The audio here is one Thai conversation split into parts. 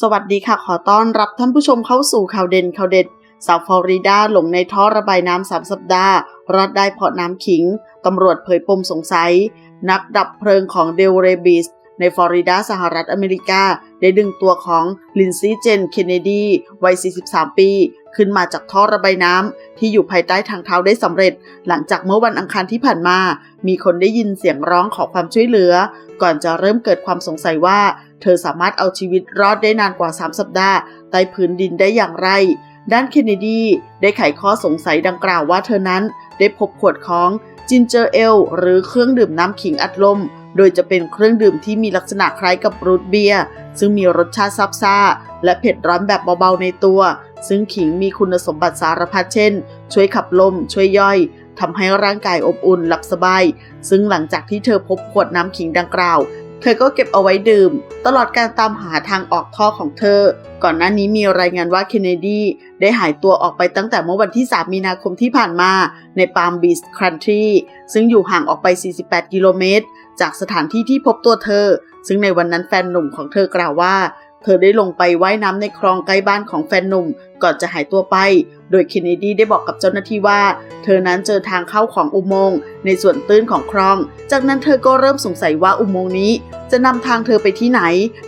สวัสดีค่ะ ขอต้อนรับท่านผู้ชมเข้าสู่ข่าวเด่นข่าวเด็ด สาวฟลอริดาหลงในท่อระบายน้ำสามสัปดาห์ รอดได้เพราะน้ำขิง ตำรวจเผยปมสงสัย นักดับเพลิงของเดลเรบิสในฟลอริดาสหรัฐอเมริกา ได้ดึงตัวของลินซีเจน เคนเนดี วัย 43 ปี ขึ้นมาจากท่อระบายน้ำที่อยู่ภายใต้ทางเท้าได้สำเร็จ หลังจากเมื่อวันอังคารที่ผ่านมา มีคนได้ยินเสียงร้องขอความช่วยเหลือ ก่อนจะเริ่มเกิดความสงสัยว่า เธอสามารถเอาชีวิตรอดได้นานกว่า 3 สัปดาห์ใต้พื้นดินได้อย่างไร ด้านเคนเนดีได้ไขข้อสงสัยดังกล่าวว่าเธอนั้นได้พบขวดของจินเจอร์เอลหรือเครื่องดื่มน้ำขิงอัดลม โดยจะเป็นเครื่องดื่มที่มีลักษณะคล้ายกับรูทเบียร์ซึ่งมีรสชาติซับซ่า และเผ็ดร้อนแบบเบาๆในตัว ซึ่งขิงมีคุณสมบัติสารพัดเช่น ช่วยขับลม ช่วยย่อยทำให้ร่างกายอบอุ่นหลับสบาย ซึ่งหลังจากที่เธอพบขวดน้ำขิงดังกล่าว เธอก็เก็บเอาไว้ดื่ม ตลอดการตามหาทางออกท่อของเธอ ก่อนหน้านี้มีรายงานว่าเคนเนดีได้หายตัวออกไปตั้งแต่เมื่อวันที่ 3 มีนาคมที่ผ่านมาในปาล์มบีชคันทรีซึ่งอยู่ห่างออกไป 48 กิโลเมตร จากสถานที่ที่พบตัวเธอ ซึ่งในวันนั้นแฟนหนุ่มของเธอกล่าวว่า เธอได้ลงไปไว่ายน้ำในคลองใกล้บ้านของแฟนหนุ่มก่อนจะหายตัวไป โดยเคนเนดีได้บอกกับเจ้าหน้าที่ว่า เธอนั้นเจอทางเข้าของอุโมงค์ในส่วนตื้นของคลอง จากนั้นเธอก็เริ่มสงสัยว่าอุโมงค์นี้ จะนำทางเธอไปที่ไหน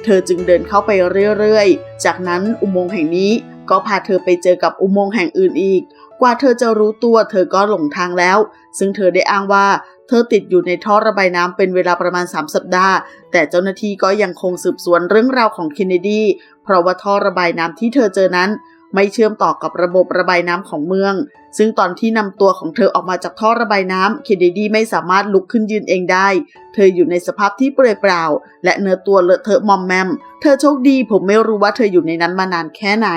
เธอจึงเดินเข้าไปเรื่อยๆ จากนั้นอุโมงค์แห่งนี้ ก็พาเธอไปเจอกับอุโมงค์แห่งอื่นอีก กว่าเธอจะรู้ตัวเธอก็หลงทางแล้ว ซึ่งเธอได้อ้างว่า ธอติดอยู่ในท่อระบายน้ำเป็นเวลาประมาณ 3 สัปดาห์ แต่เจ้าหน้าที่ก็ยังคงสืบสวนเรื่องราวของเคนเนดี เพราะว่าท่อระบายน้ำที่เธอเจอนั้น ไม่เชื่อมต่อกับระบบระบายน้ำของเมือง ซึ่งตอนที่นำตัวของเธอออกมาจากท่อระบายน้ำเคนเนดีไม่สามารถลุกขึ้นยืนเองได้ เธออยู่ในสภาพที่เปลือยเปล่า และเนื้อตัวเลอะเทอะมอมแมม เธอโชคดีผมไม่รู้ว่าเธออยู่ในนั้นมานานแค่ไหน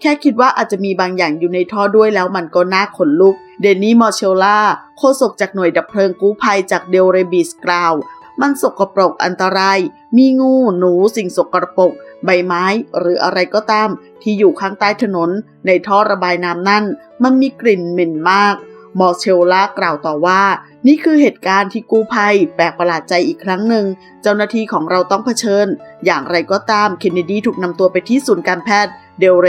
แค่คิดว่าอาจจะมีบางอย่างอยู่ในท่อด้วยแล้วมันก็น่าขนลุก เดนนี่มอร์เชลล่าโฆษกจากหน่วยดับเพลิงกู้ภัยจากเดลเรบิสกล่าวมันสกปรกอันตราย มีงู หนู สิ่งสกปรก ใบไม้หรืออะไรก็ตาม ที่อยู่ข้างใต้ถนน ในท่อระบายน้ำนั่น มันมีกลิ่นเหม็นมาก มอร์เชลล่ากล่าวต่อว่า นี่คือเหตุการณ์ที่กู้ภัยแปลกประหลาดใจอีกครั้งหนึ่ง เจ้าหน้าที่ของเราต้องเผชิญ อย่างไรก็ตามเคนเนดีถูกนำตัวไปที่ศูนย์การแพทย์ เดลเร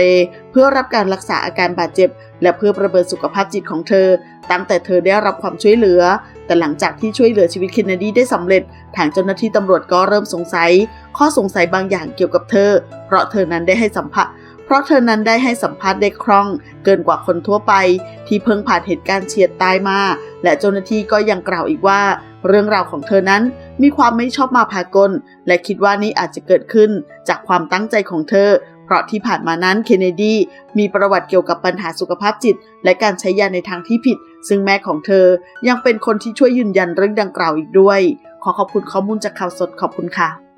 เพื่อรับการรักษาอาการบาดเจ็บ และเพื่อประเมินสุขภาพจิตของเธอ ตั้งแต่เธอได้รับความช่วยเหลือ แต่หลังจากที่ช่วยเหลือชีวิตเคนเนดีได้สำเร็จ ทางเจ้าหน้าที่ตำรวจก็เริ่มสงสัย ข้อสงสัยบางอย่างเกี่ยวกับเธอ เพราะเธอนั้นได้ให้สัมภาษณ์เพราะเธอนั้นได้ให้สัมภาษณ์ได้คล่อง เกินกว่าคนทั่วไป ที่เพิ่งผ่านเหตุการณ์เฉียดตายมา และเจ้าหน้าที่ก็ยังกล่าวอีกว่า เรื่องราวของเธอนั้นมีความไม่ชอบมาพากล และคิดว่านี่อาจจะเกิดขึ้นจากความตั้งใจของเธอ ราะที่ผ่านมานั้นเคนเนดีมีประวัติเกี่ยวกับปัญหาสุขภาพจิต และการใช้ยาในทางที่ผิด ซึ่งแม่ของเธอยังเป็นคนที่ช่วยยืนยันเรื่องดังกล่าวอีกด้วย ขอขอบคุณข้อมูลจากข่าวสดขอบคุณค่ะ